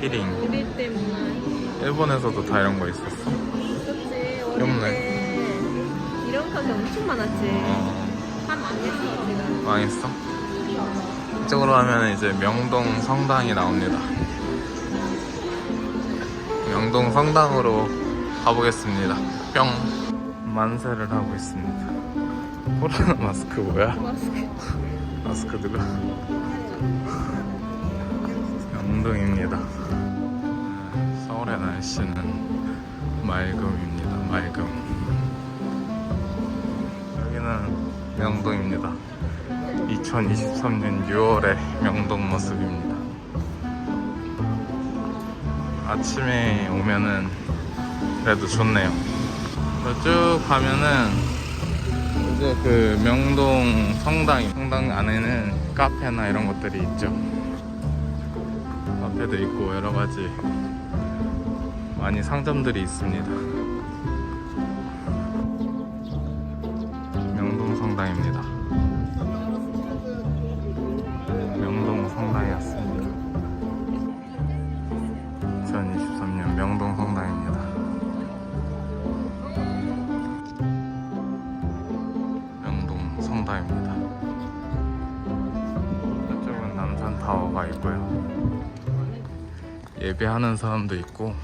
키링. 우리 때문에 일본에서도 다 이런 거 있었어. 있었지. 어릴 귀엽네. 때 이런 가게 엄청 많았지. 어, 다 망했어. 망했어? 이쪽으로 하면 이제 명동 성당이 나옵니다. 명동 성당으로 가보겠습니다. 뿅. 만세를 하고 있습니다. 코로나 마스크 뭐야? 마스크. 마스크 누가? 명동입니다. 서울의 날씨는 맑음입니다. 맑음. 여기는 명동입니다. 2023년 6월의 명동 모습입니다. 아침에 오면은 그래도 좋네요. 쭉 가면은 이제 그 명동 성당 성당 안에는 카페나 이런 것들이 있죠. 카페도 있고 여러 가지 많이 상점들이 있습니다. 명동 성당입니다. 명동 성당이었습니다. 2023년 명동 성당입니다. 명동 성당입니다. 이쪽은 남산 타워가 있고요. 예배하는 사람도 있고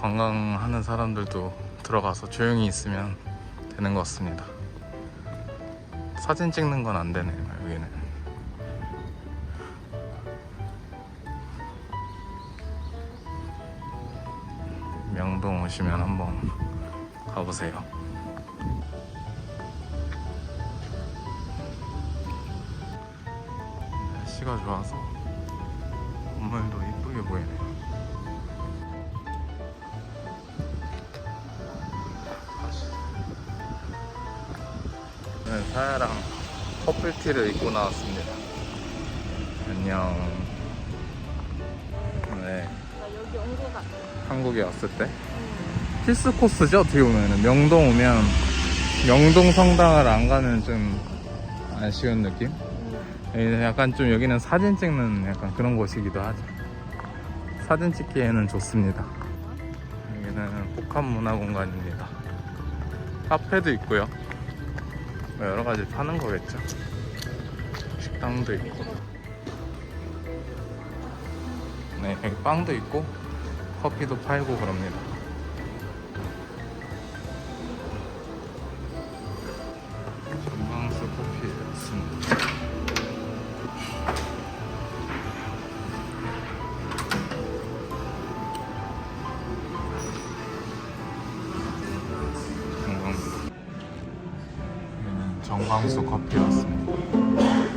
관광하는 사람들도 들어가서 조용히 있으면 되는 것 같습니다. 사진 찍는 건 안 되네요, 여기는. 명동 오시면 한번 가보세요. 날씨가 좋아서 건물도 이쁘게 보이네요. 네, 사야랑 커플티를 입고 나왔습니다. 안녕. 네. 한국에 왔을 때 필수 코스죠. 어떻게 보면은 명동 오면 명동 성당을 안 가면 좀 아쉬운 느낌. 여기는 약간 좀 여기는 사진 찍는 약간 그런 곳이기도 하죠. 사진 찍기에는 좋습니다. 여기는 복합문화공간입니다. 카페도 있고요. 뭐 여러 가지 파는 거겠죠. 식당도 있고. 네, 여기 빵도 있고 커피도 팔고 그럽니다. 정광수 커피였습니다.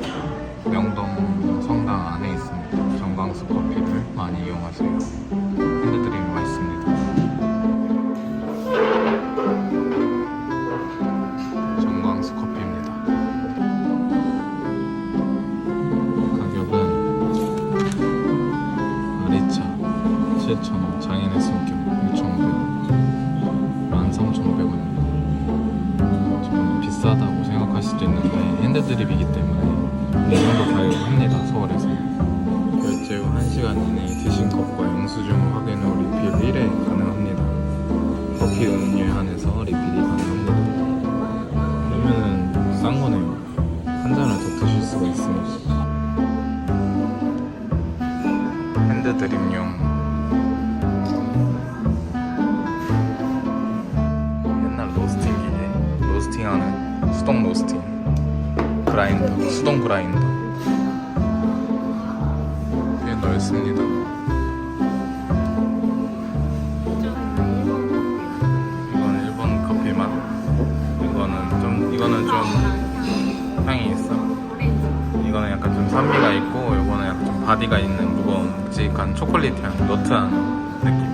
커피 음료에 한해서 리필이 가능합니다 그러면은 싼 거네요. 한 잔을 더 드실 수가 있습니다 핸드드립용. 옛날 로스팅 기계. 로스팅하는 수동 로스팅. 그라인더. 수동 그라인더. 꽤 넓습니다 좀 향이 있어? 이거는 약간 좀 산미가 있고 이거는 약간 좀 바디가 있는 무거운 묵직한 초콜릿 향 노트한 느낌.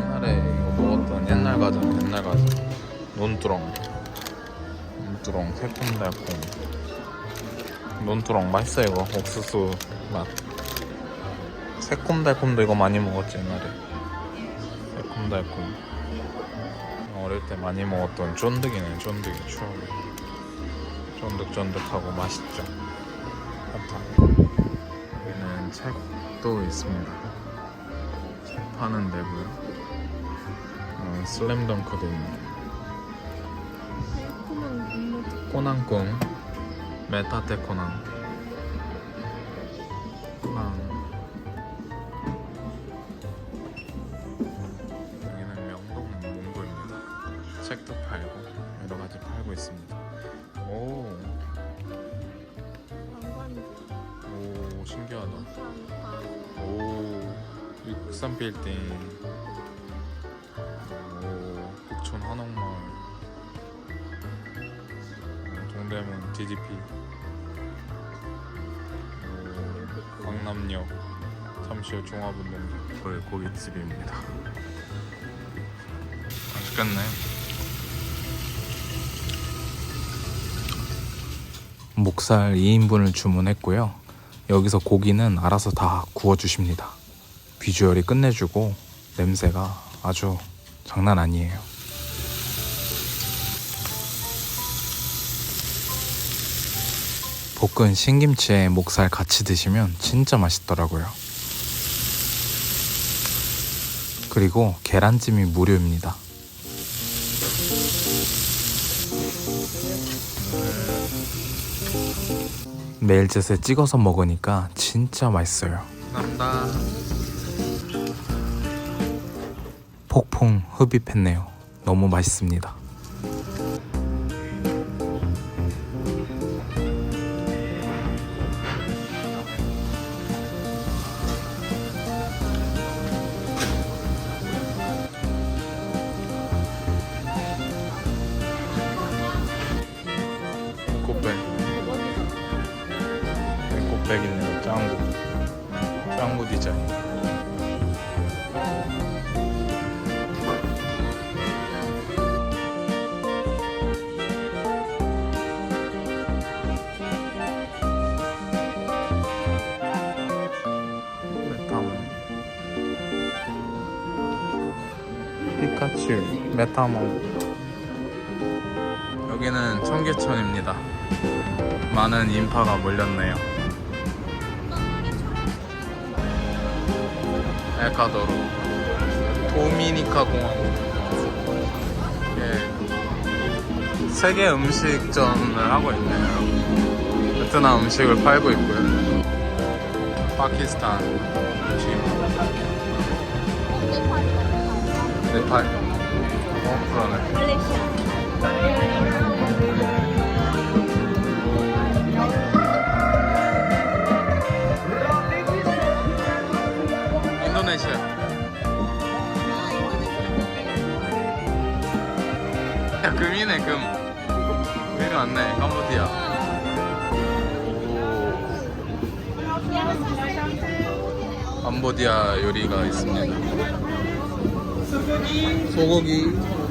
옛날에 이거 먹었던 옛날 과자 옛날 과자 논두렁. 논두렁 새콤달콤. 논두렁 맛있어 이거. 옥수수 맛. 새콤달콤도 이거 많이 먹었지 옛날에. 새 콤달콤 어릴 때 많이 먹었던 쫀득이네 쫀득이 추억이 쫀득쫀득하고 맛있죠. 핫한. 여기는 책도 있습니다. 책 파는 데고요. 어, 슬램덩크도 있네요. 코난꿈 메타테 코난 코난 책도 팔고 여러 가지 팔고 있습니다. 오. 오 신기하다. 오 63빌딩. 오 북촌 한옥마을. 오, 동대문 DDP 오, 강남역. 잠시후 종합운동장. 거의 고깃집입니다. 맛있겠네 목살 2인분을 주문했고요 여기서 고기는 알아서 다 구워주십니다. 비주얼이 끝내주고 냄새가 아주 장난 아니에요. 볶은 신김치에 목살 같이 드시면 진짜 맛있더라고요. 그리고 계란찜이 무료입니다. 메일젯에 찍어서 먹으니까 진짜 맛있어요. 감사합니다. 폭풍 흡입했네요. 너무 맛있습니다. 피카츄, 메타몬. 여기는 청계천입니다. 많은 인파가 몰렸네요. 에콰도르 도미니카 공화국 예, 세계 음식전을 하고 있네요. 베트남 음식을 팔고 있고요. 파키스탄 음식, 네팔, 야 금이네 금. 금이 왔네 캄보디아. 오. 캄보디아 요리가 있습니다. 소고기. 오.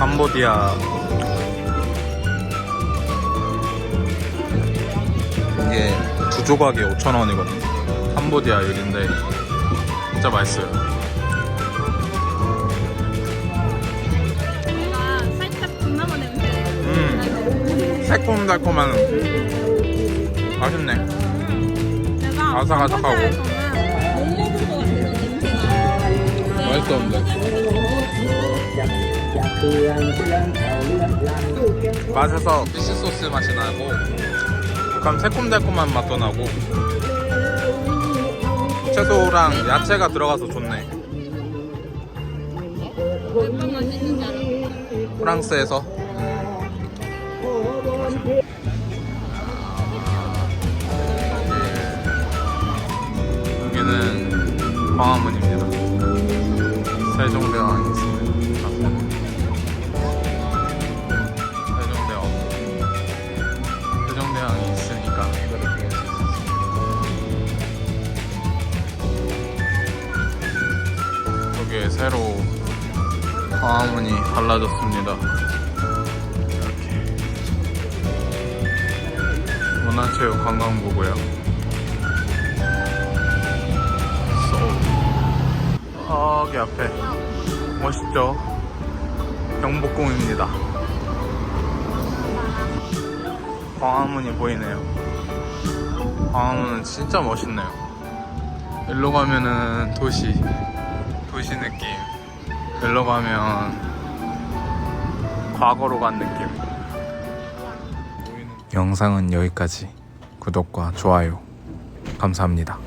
캄보디아. 이게 두 조각에 5,000원이거든요. 캄보디아 요리인데 진짜 맛있어요. 뭔가 살짝 동남아 냄새. 음. 새콤달콤한 맛있네. 내가 아삭아삭하고. 캄보디아에서는 못 먹은 것 같아요 냄새가. 맛있었는데 맛에서 피시 소스 맛이 나고 약간 새콤달콤한 맛도 나고 채소랑 야채가 들어가서 좋네? 프랑스에서 여기는 광화문입니다. 세종대왕. 광화문이 달라졌습니다. 이렇게 문화체육 관광부고요. 저기 앞에 멋있죠? 경복궁입니다. 광화문이 보이네요. 광화문은 진짜 멋있네요. 일로 가면은 도시, 도시 느낌. 일로 가면 과거로 간 느낌. 영상은 여기까지. 구독과 좋아요. 감사합니다.